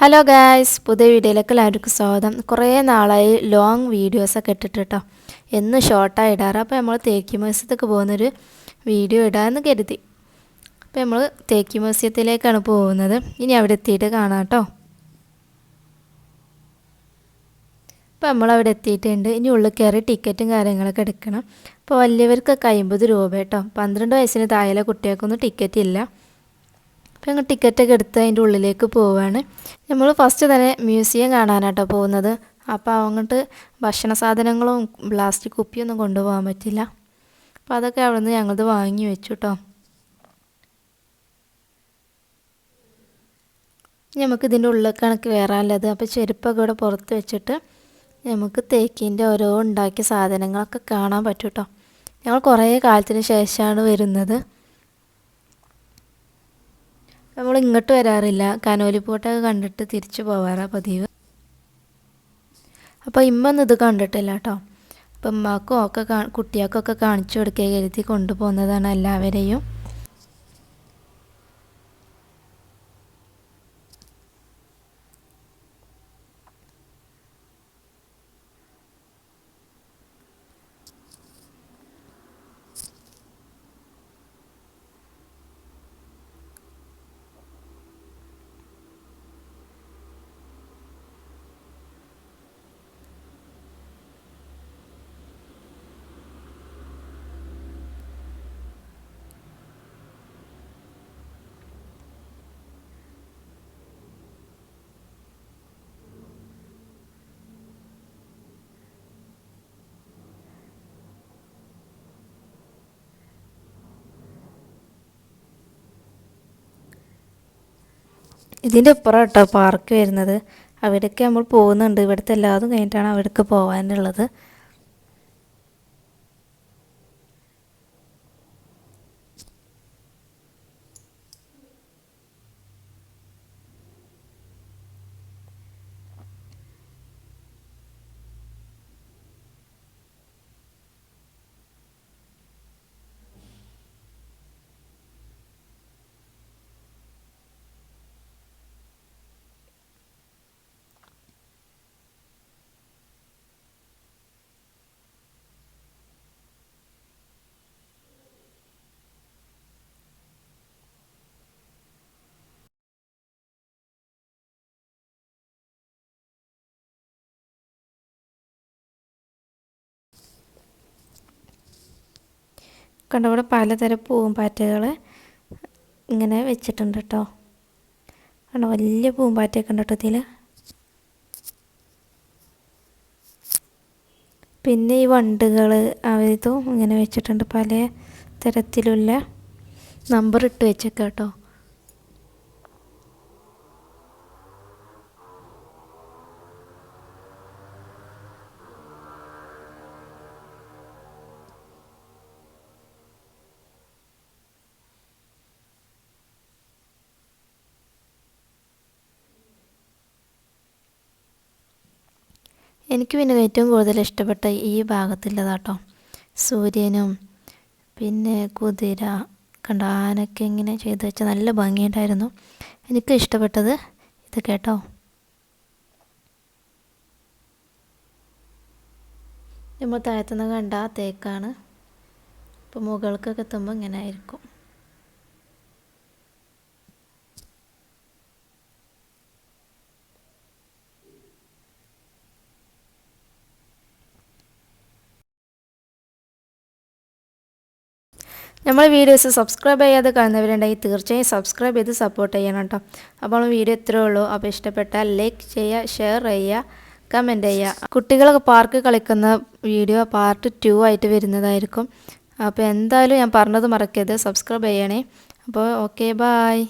Hello guys പുതിയ വീഡിയോയിലേക്ക് എല്ലാവർക്കും സ്വാഗതം. കുറേ നാളായി ലോങ് വീഡിയോസൊക്കെ ഇട്ടിട്ട് കേട്ടോ എന്ന് ഷോർട്ടായി ഇടാറ്. അപ്പോൾ നമ്മൾ തേക്കി മ്യൂസിയത്തേക്ക് പോകുന്നൊരു വീഡിയോ ഇടാമെന്ന് കരുതി. അപ്പോൾ നമ്മൾ തേക്കി മ്യൂസിയത്തിലേക്കാണ് പോകുന്നത്. ഇനി അവിടെ എത്തിയിട്ട് കാണാം കേട്ടോ അപ്പോൾ നമ്മൾ അവിടെ എത്തിയിട്ടുണ്ട്. ഇനി ഉള്ളിൽ കയറി ടിക്കറ്റും കാര്യങ്ങളൊക്കെ എടുക്കണം. അപ്പോൾ വലിയവർക്കൊക്കെ അമ്പത് രൂപ കേട്ടോ. പന്ത്രണ്ട് വയസ്സിന് താഴെ കുട്ടികൾക്കൊന്നും ടിക്കറ്റ് ഇല്ല. അപ്പോൾ ഞങ്ങൾ ടിക്കറ്റൊക്കെ എടുത്ത് അതിന്റെ ഉള്ളിലേക്ക് പോവുകയാണ് നമ്മൾ ഫസ്റ്റ് തന്നെ മ്യൂസിയം കാണാനാട്ടോ പോകുന്നത്. അപ്പോൾ അങ്ങോട്ട് ഭക്ഷണ സാധനങ്ങളും പ്ലാസ്റ്റിക് കുപ്പിയൊന്നും കൊണ്ടുപോകാൻ പറ്റില്ല. അപ്പോൾ അതൊക്കെ അവിടെ നിന്ന് ഞങ്ങളത് വാങ്ങി വെച്ചു കേട്ടോ നമുക്ക് ഇതിന്റെ ഉള്ളിലേക്കാണ് കയറാനുള്ളത് അപ്പോൾ ചെരുപ്പൊക്കെ ഇവിടെ പുറത്ത് വെച്ചിട്ട് നമുക്ക് തേക്കിന്റെ ഓരോ ഉണ്ടാക്കിയ സാധനങ്ങളൊക്കെ കാണാൻ പറ്റും കേട്ടോ ഞങ്ങൾ കുറേ കാലത്തിന് ശേഷമാണ് വരുന്നത്. നമ്മൾ ഇങ്ങോട്ട് വരാറില്ല. കനോലിപ്പോട്ടൊക്കെ കണ്ടിട്ട് തിരിച്ചു പോവാറാണ് പതിവ്. അപ്പോൾ ഇമ്മൊന്നും ഇത് കണ്ടിട്ടില്ല കേട്ടോ അപ്പം ഉമ്മാക്കും ഒക്കെ കുട്ടികൾക്കൊക്കെ കാണിച്ചു കൊടുക്കുക കരുതി കൊണ്ടുപോകുന്നതാണ് എല്ലാവരെയും. ഇതിന്റെ ഇപ്പുറം കേട്ടോ പാർക്ക് വരുന്നത്. അവിടേക്ക് നമ്മൾ പോകുന്നുണ്ട്. ഇവിടുത്തെ എല്ലാതും കഴിഞ്ഞിട്ടാണ് അവിടേക്ക് പോകാനുള്ളത്. കണ്ട ഇവിടെ പലതരം പൂമ്പാറ്റകൾ ഇങ്ങനെ വെച്ചിട്ടുണ്ട് കേട്ടോ. കണ്ട വലിയ പൂമ്പാറ്റയൊക്കെ ഉണ്ട് കേട്ടോ ഇതിൽ പിന്നെ ഈ വണ്ടുകൾ അവരിതും ഇങ്ങനെ വെച്ചിട്ടുണ്ട് പല തരത്തിലുള്ള നമ്പർ ഇട്ട് വെച്ചേക്കാം കേട്ടോ. എനിക്ക് പിന്നെ ഏറ്റവും കൂടുതൽ ഇഷ്ടപ്പെട്ട ഈ ഭാഗത്തുള്ളതാട്ടോ സൂര്യനും പിന്നെ കുതിര കണ്ട ആനൊക്കെ ഇങ്ങനെ ചെയ്ത് വെച്ച നല്ല ഭംഗിയുണ്ടായിരുന്നു. എനിക്ക് ഇഷ്ടപ്പെട്ടത് ഇത് കേട്ടോ. നമ്മൾ താഴത്തുനിന്ന് കണ്ട തേക്കാണ്. ഇപ്പോൾ മുകൾക്കൊക്കെ എത്തുമ്പോൾ ഇങ്ങനെ ആയിരിക്കും. നമ്മൾ വീഡിയോസ് സബ്സ്ക്രൈബ് ചെയ്യാതെ കാണുന്നവരുണ്ടെങ്കിൽ തീർച്ചയായും സബ്സ്ക്രൈബ് ചെയ്ത് സപ്പോർട്ട് ചെയ്യണം കേട്ടോ. അപ്പോൾ വീഡിയോ ഇത്രേ ഉള്ളൂ. അപ്പോൾ ഇഷ്ടപ്പെട്ടാൽ ലൈക്ക് ചെയ്യുക ഷെയർ ചെയ്യുക കമന്റ് ചെയ്യുക. കുട്ടികളൊക്കെ പാർക്ക് കളിക്കുന്ന വീഡിയോ പാർട്ട് ടു ആയിട്ട് വരുന്നതായിരിക്കും. അപ്പോൾ എന്തായാലും ഞാൻ പറഞ്ഞത് മറക്കരുത്. സബ്സ്ക്രൈബ് ചെയ്യണേ. അപ്പോൾ ഓക്കെ ബായ്